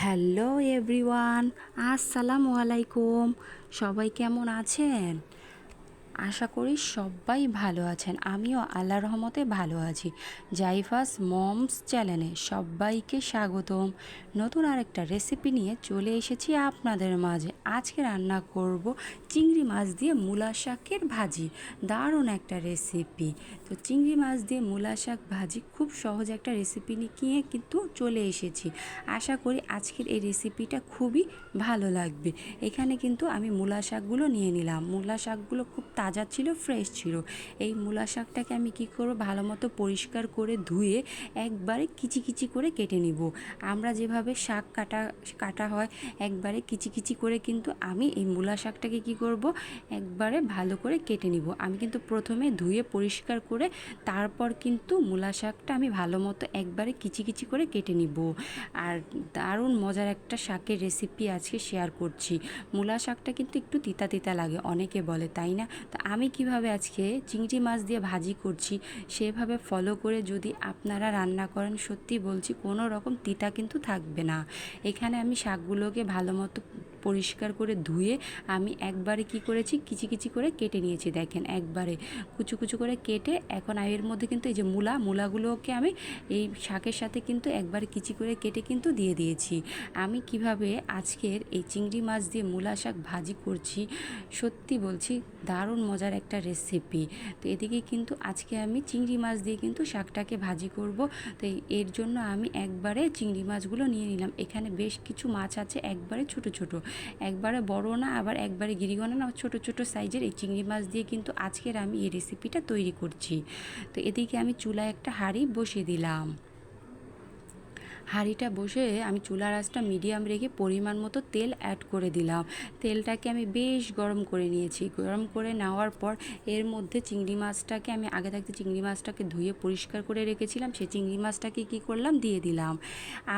Hello everyone আসসালামু আলাইকুম সবাই কেমন আছেন? আশা করি সবাই ভালো আছেন। আমিও আল্লাহ রহমতে ভালো আছি। জাইফাস মমস চ্যানেলে সবাইকে স্বাগতম। নতুন আরেকটা রেসিপি নিয়ে চলে এসেছি আপনাদের মাঝে। আজকে রান্না করব চিংড়ি মাছ দিয়ে মূলা শাকের ভাজি। দারুণ একটা রেসিপি। তো চিংড়ি মাছ দিয়ে মূলা শাক ভাজি খুব সহজ একটা রেসিপি নিয়ে কিন্তু চলে এসেছি। আশা করি আজকের এই রেসিপিটা খুবই ভালো লাগবে। এখানে কিন্তু আমি মূলা শাকগুলো নিয়ে নিলাম। মূলা শাকগুলো খুব তাজা ছিল ফ্রেশ ছিল। এই মূলা শাকটাকে আমি কি করব, ভালো মতো পরিষ্কার করে ধুয়ে একবারে কিচি কিচি করে কেটে নিব। আমরা যেভাবে শাক কাটা কাটা হয়, একবারে কিচি কিচি করে কিন্তু আমি এই মূলা শাকটাকে কি করব, একবারে ভালো করে কেটে নিব। আমি কিন্তু প্রথমে ধুয়ে পরিষ্কার করে তারপর কিন্তু মূলা শাকটা আমি ভালো মতো একবারে কিচি কিচি করে কেটে নিব। আর দারুণ মজার একটা শাকের রেসিপি আজকে শেয়ার করছি। মূলা শাকটা কিন্তু একটু তিতা তিতা লাগে, অনেকে বলে, তাই না? তো আমি কীভাবে আজকে চিংড়ি মাছ দিয়ে ভাজি করছি সেভাবে ফলো করে যদি আপনারা রান্না করেন, সত্যি বলছি কোনো রকম তিতা কিন্তু থাকবে না। এখানে আমি শাকগুলোকে ভালো মতো পরিষ্কার করে ধুয়ে আমি একবারে কি করেছি, কিচি কিচি করে কেটে নিয়েছি দেখেন একবারে। কুচু কুচু করে কেটে এখন এর মধ্যে কিন্তু এই যে মূলা, মূলাগুলোকে আমি এই শাকের সাথে কিন্তু একবারে কিচি করে কেটে কিন্তু দিয়ে দিয়েছি। আমি কীভাবে আজকের এই চিংড়ি মাছ দিয়ে মূলা শাক ভাজি করছি, সত্যি বলছি দারুণ মজার একটা রেসিপি তো এদিকে কিন্তু আজকে আমি চিংড়ি মাছ দিয়ে কিন্তু শাকটাকে ভাজি করব। তো এর জন্য আমি একবারে চিংড়ি মাছগুলো নিয়ে নিলাম। এখানে বেশ কিছু মাছ আছে একবারে ছোট ছোট। একবারে বড় না, আবার একবারে গিরিগনা না, ছোট ছোট সাইজের এই চিংড়ি মাছ দিয়ে কিন্তু আজকের আমি এই রেসিপিটা তৈরি করছি। তো এদিকে আমি চুলায় একটা হাঁড়ি বসিয়ে দিলাম। হাঁড়িটা বসে আমি চুলার আঁচটা মিডিয়াম রেখে পরিমাণ মতো তেল অ্যাড করে দিলাম। তেলটাকে আমি বেশ গরম করে নিয়েছি। গরম করে নেওয়ার পর এর মধ্যে চিংড়ি মাছটাকে আমি আগে থাকতে চিংড়ি মাছটাকে ধুয়ে পরিষ্কার করে রেখেছিলাম। সেই চিংড়ি মাছটাকে কি করলাম? দিয়ে দিলাম।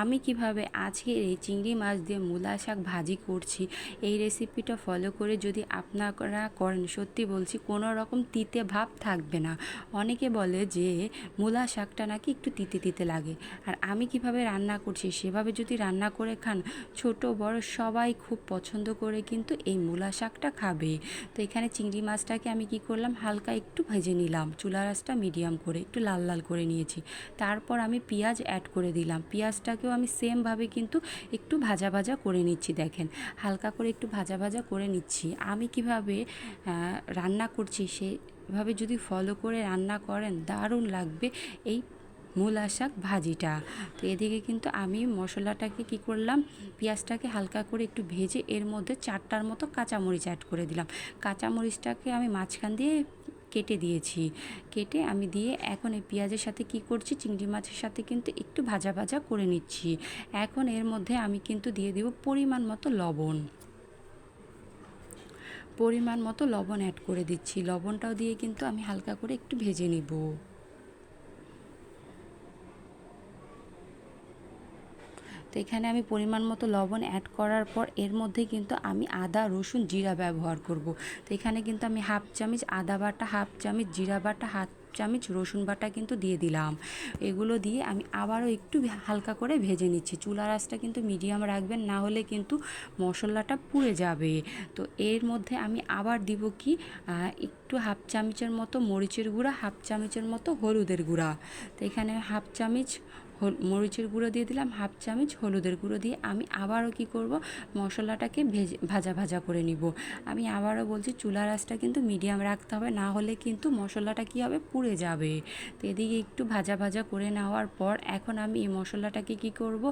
আমি কীভাবে আজকে এই চিংড়ি মাছ দিয়ে মূলা শাক ভাজি করছি, এই রেসিপিটা ফলো করে যদি আপনারা করেন, সত্যি বলছি কোনো রকম তিতে ভাব থাকবে না। অনেকে বলে যে মূলা শাকটা নাকি একটু তিতে তিতে লাগে। আর আমি কীভাবে রান্না করছি, সেভাবে যদি রান্না করে খান, ছোট, বড়, সবাই খুব পছন্দ করে কিন্তু এই মূলা শাকটা খাবে। তো এখানে চিংড়ি মাছটাকে আমি কি করলাম, হালকা একটু ভেজে নিলাম। চুলা রাসটা মিডিয়াম করে, একটু লাল লাল করে নিয়েছি। তারপর আমি পেঁয়াজ অ্যাড করে দিলাম। পেঁয়াজটাকেও আমি সেমভাবে কিন্তু একটু ভাজা ভাজা করে নিচ্ছি, দেখেন। হালকা করে একটু ভাজা ভাজা করে নিচ্ছি। আমি কীভাবে রান্না করছি, সেভাবে যদি ফলো করে রান্না করেন, দারুণ লাগবে। এই মূলা শাক ভাজিটা। তো এদিকে কিন্তু আমি মশলাটাকে কি করলাম, পেঁয়াজটাকে হালকা করে একটু ভেজে এর মধ্যে চারটার মতো কাঁচামরিচ অ্যাড করে দিলাম। কাঁচামরিচটাকে আমি মাঝখান দিয়ে কেটে দিয়েছি। কেটে আমি দিয়ে এখন এই পেঁয়াজের সাথে কি করছি, চিংড়ি মাছের সাথে কিন্তু একটু ভাজা ভাজা করে নিচ্ছি। এখন এর মধ্যে আমি কিন্তু দিয়ে দেব পরিমাণ মতো লবণ। পরিমাণ মতো লবণ অ্যাড করে দিচ্ছি। লবণটাও দিয়ে কিন্তু আমি হালকা করে একটু ভেজে নিব। তো এখানে আমি পরিমাণ মতো লবণ অ্যাড করার পর এর মধ্যে কিন্তু আমি আদা, রসুন, জিরা ব্যবহার করব। তো এখানে কিন্তু আমি হাফ চামচ আদা বাটা, হাফ চামচ জিরা বাটা, হাফ চামচ রসুন বাটা কিন্তু দিয়ে দিলাম। এগুলো দিয়ে আমি আবারও একটু হালকা করে ভেজে নিচ্ছি। চুলার আঁচটা কিন্তু মিডিয়াম রাখবেন, না হলে কিন্তু মশলাটা পুড়ে যাবে। তো এর মধ্যে আমি আবার দিব কি একটু হাফ চামচের মতো মরিচের গুঁড়া, হাফ চামচের মতো হলুদের গুঁড়া। তো এখানে হাফ চামচ মরিচের গুঁড়ো দিয়ে দিলাম, হাফ চামচ হলুদের গুঁড়ো দিয়ে আমি আবারও কি করব? মশলাটাকে ভেজে, ভাজা ভাজা করে নিব। আমি আবারও বলছি চুলার আঁচটা কিন্তু মিডিয়াম রাখতে হবে, না হলে কিন্তু মশলাটা কি হবে? পুড়ে যাবে। তো এদিকে একটু ভাজা ভাজা করে নেওয়ার পর এখন আমি এই মশলাটাকে কি করব?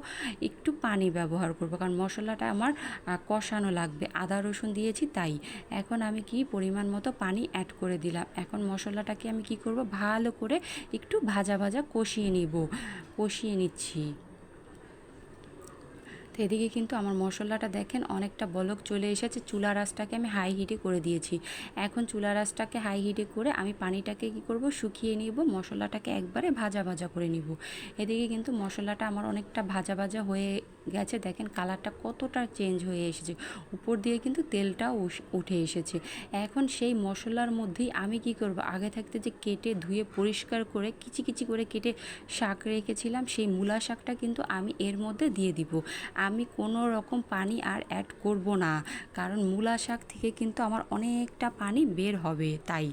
একটু পানি ব্যবহার করব, কারণ মশলাটা আমার কষানো লাগবে। আদা রসুন দিয়েছি তাই। এখন আমি কি পরিমাণ মতো পানি অ্যাড করে দিলাম। এখন মশলাটাকে আমি কি করব? ভালো করে একটু ভাজা ভাজা কষিয়ে নিব। কষিয়ে নিচ্ছি। তো এদিকে কিন্তু আমার মশলাটা দেখেন অনেকটা বলক চলে এসেছে। চুলা রাসটাকে আমি হাই হিটে করে দিয়েছি। এখন চুলা রাসটাকে হাই হিটে করে আমি পানিটাকে কি করব? শুকিয়ে নিব, মশলাটাকে একবারে ভাজা ভাজা করে নিব। এদিকে কিন্তু মশলাটা আমার অনেকটা ভাজা ভাজা হয়ে গেছে। দেখেন কালারটা কতটা চেঞ্জ হয়ে এসেছে। উপর দিয়ে কিন্তু তেলটাও উঠে এসেছে। এখন সেই মশলার মধ্যেই আমি কি করব? আগে থাকতে যে কেটে ধুয়ে পরিষ্কার করে কিচি কিচি করে কেটে শাক রেখেছিলাম, সেই মূলা শাকটা কিন্তু আমি এর মধ্যে দিয়ে দিব। আমি কোনো রকম পানি আর অ্যাড করব না। কারণ মূলা শাক থেকে কিন্তু আমার অনেকটা পানি বের হবে, তাই।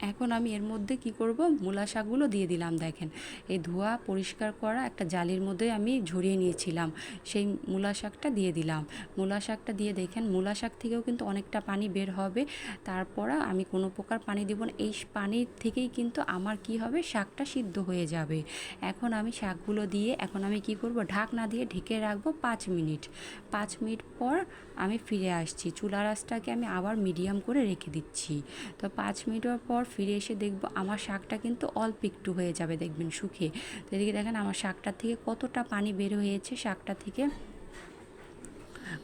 এখন আমি এর মধ্যে কি করব? মূলা শাকগুলো দিয়ে দিলাম, দেখেন। এই ধোয়া, পরিষ্কার করা একটা জালির মধ্যে আমি ঝরিয়ে নিয়েছিলাম। সেই মূলা শাকটা দিয়ে দিলাম। মূলা শাকটা দিয়ে দেখেন, মূলা শাক থেকেও কিন্তু অনেকটা পানি বের হবে। তারপর আমি কোনো প্রকার পানি দেবো না। এই পানির থেকেই কিন্তু আমার কি হবে? শাকটা সিদ্ধ হয়ে যাবে। এখন আমি শাকগুলো দিয়ে, এখন আমি কি করব? ঢাকনা দিয়ে ঢেকে রাখব পাঁচ মিনিট। পাঁচ মিনিট পর আমি ফিরে আসছি। চুলা রাসটাকে আমি আবার মিডিয়াম করে রেখে দিচ্ছি। তো পাঁচ মিনিটের পর ফিরে এসে দেখব আমার শাকটা কিন্তু অল্প একটু হয়ে যাবে দেখবেন শুকিয়ে। তো এদিকে দেখেন আমার শাকটা থেকে কতটা পানি বের হয়েছে, শাকটা থেকে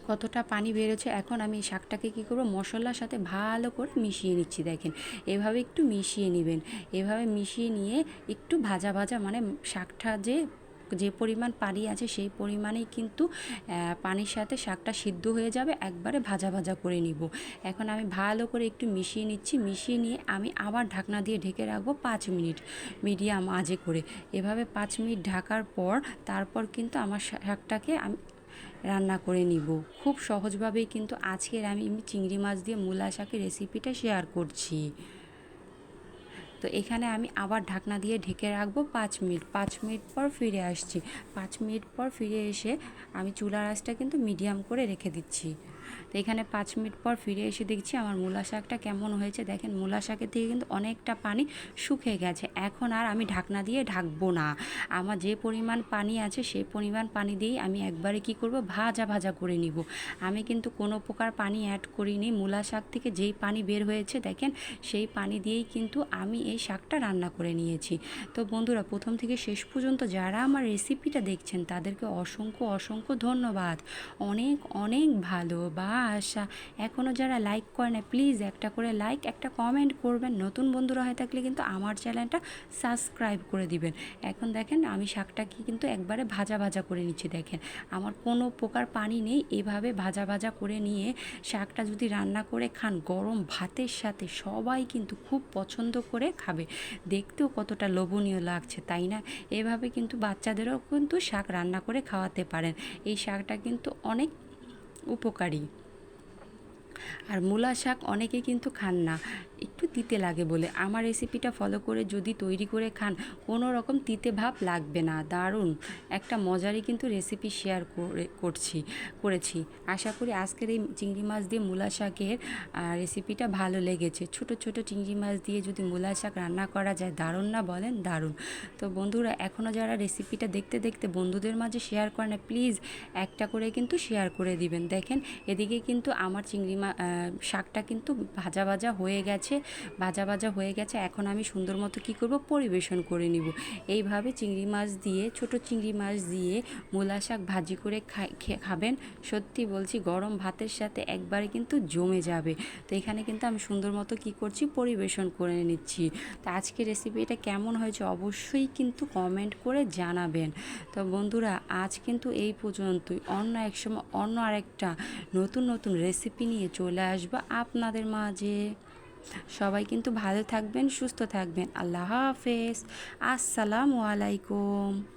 কতটা পানি বেরোচ্ছে এখন আমি শাকটাকে কী করব, মশলার সাথে ভালো করে মিশিয়ে নিচ্ছি দেখেন। এভাবে একটু মিশিয়ে নেবেন। এভাবে মিশিয়ে নিয়ে একটু ভাজা ভাজা মানে শাকটা যে যে পরিমাণ পানি আছে সেই পরিমাণেই কিন্তু পানির সাথে শাকটা সিদ্ধ হয়ে যাবে, একবারে ভাজা ভাজা করে নিব। এখন আমি ভালো করে একটু মিশিয়ে নিচ্ছি, মিশিয়ে নিয়ে আমি আবার ঢাকনা দিয়ে ঢেকে রাখব পাঁচ মিনিট মিডিয়াম আজে করে। এভাবে পাঁচ মিনিট ঢাকার পর তারপর কিন্তু আমার শাকটাকে আমি রান্না করে নিব। খুব সহজভাবেই কিন্তু আজকের আমি চিংড়ি মাছ দিয়ে মূলা শাকের রেসিপিটা শেয়ার করছি। তো এখানে আমি আবার ঢাকনা দিয়ে ঢেকে রাখব পাঁচ মিনিট। পাঁচ মিনিট পর ফিরে আসছি। পাঁচ মিনিট পর ফিরে এসে আমি চুলার আঁচটা কিন্তু মিডিয়াম করে রেখে দিচ্ছি। তো এখানে পাঁচ মিনিট পর ফিরে এসে দেখছি আমার মূলা শাকটা কেমন হয়েছে। দেখেন মূলা শাকের থেকে কিন্তু অনেকটা পানি শুকিয়ে গেছে। এখন আর আমি ঢাকনা দিয়ে ঢাকবো না। আমার যে পরিমাণ পানি আছে, সেই পরিমাণ পানি দিয়েই আমি একবারে কি করব? ভাজা ভাজা করে নিব। আমি কিন্তু কোনো প্রকার পানি অ্যাড করিনি। মূলা শাক থেকে যেই পানি বের হয়েছে, দেখেন সেই পানি দিয়েই কিন্তু আমি এই শাকটা রান্না করে নিয়েছি। তো বন্ধুরা, প্রথম থেকে শেষ পর্যন্ত যারা আমার রেসিপিটা দেখছেন, তাদেরকে অসংখ্য অসংখ্য ধন্যবাদ। অনেক অনেক ভালো বা আশা। এখনও যারা লাইক করে না প্লিজ একটা করে লাইক একটা কমেন্ট করবেন। নতুন বন্ধুরা হয়ে থাকলে কিন্তু আমার চ্যানেলটা সাবস্ক্রাইব করে দিবেন। এখন দেখেন আমি শাকটাকে কিন্তু একবারে ভাজা ভাজা করে নিচ্ছি, দেখেন। আমার কোনো প্রকার পানি নেই, এভাবে ভাজা ভাজা করে নিয়ে শাকটা যদি রান্না করে খান, গরম ভাতের সাথে সবাই কিন্তু খুব পছন্দ করে খাবে। দেখতেও কতটা লোভনীয় লাগছে, তাই না? এভাবে কিন্তু বাচ্চাদেরও কিন্তু শাক রান্না করে খাওয়াতে পারেন। এই শাকটা কিন্তু অনেক উপকারী। আর মূলা শাক অনেকে কিন্তু খান না। একটু তিতে লাগে বলে। আমার রেসিপিটা ফলো করে যদি তৈরি করে খান, কোনো রকম তিতে ভাব লাগবে না। দারুণ। একটা মজারই কিন্তু রেসিপি শেয়ার করে, করছি, করেছি। আশা করি আজকের এই চিংড়ি মাছ দিয়ে মূলা শাকের রেসিপিটা ভালো লেগেছে। ছোট ছোট চিংড়ি মাছ দিয়ে যদি মূলা শাক রান্না করা যায়, দারুণ না বলেন? দারুণ। তো বন্ধুরা এখনও যারা রেসিপিটা দেখতে দেখতে বন্ধুদের মাঝে শেয়ার করে না প্লিজ একটা করে কিন্তু শেয়ার করে দিবেন। দেখেন, এদিকে কিন্তু আমার চিংড়ি মা শাকটা কিন্তু ভাজা ভাজা হয়ে গেছে। ভাজা ভাজা হয়ে গেছে, এখন আমি সুন্দর মতো কী করব? পরিবেশন করে নিব। এইভাবে চিংড়ি মাছ দিয়ে, ছোট চিংড়ি মাছ দিয়ে মূলা শাক ভাজি করে খাবেন। সত্যি বলছি, গরম ভাতের সাথে একবারে কিন্তু জমে যাবে। তো এখানে কিন্তু আমি সুন্দর মতো কী করছি? পরিবেশন করে নিচ্ছি। তো আজকে রেসিপি এটা কেমন হয়েছে? অবশ্যই কিন্তু কমেন্ট করে জানাবেন। তো বন্ধুরা, আজ কিন্তু এই পর্যন্তই। অন্য এক সময় অন্য আরেকটা নতুন নতুন রেসিপি নিয়ে চলে আসব আপনাদের মাঝে। সবাই কিন্তু ভালো থাকবেন সুস্থ থাকবেন। আল্লাহ হাফেজ। আসসালামু আলাইকুম।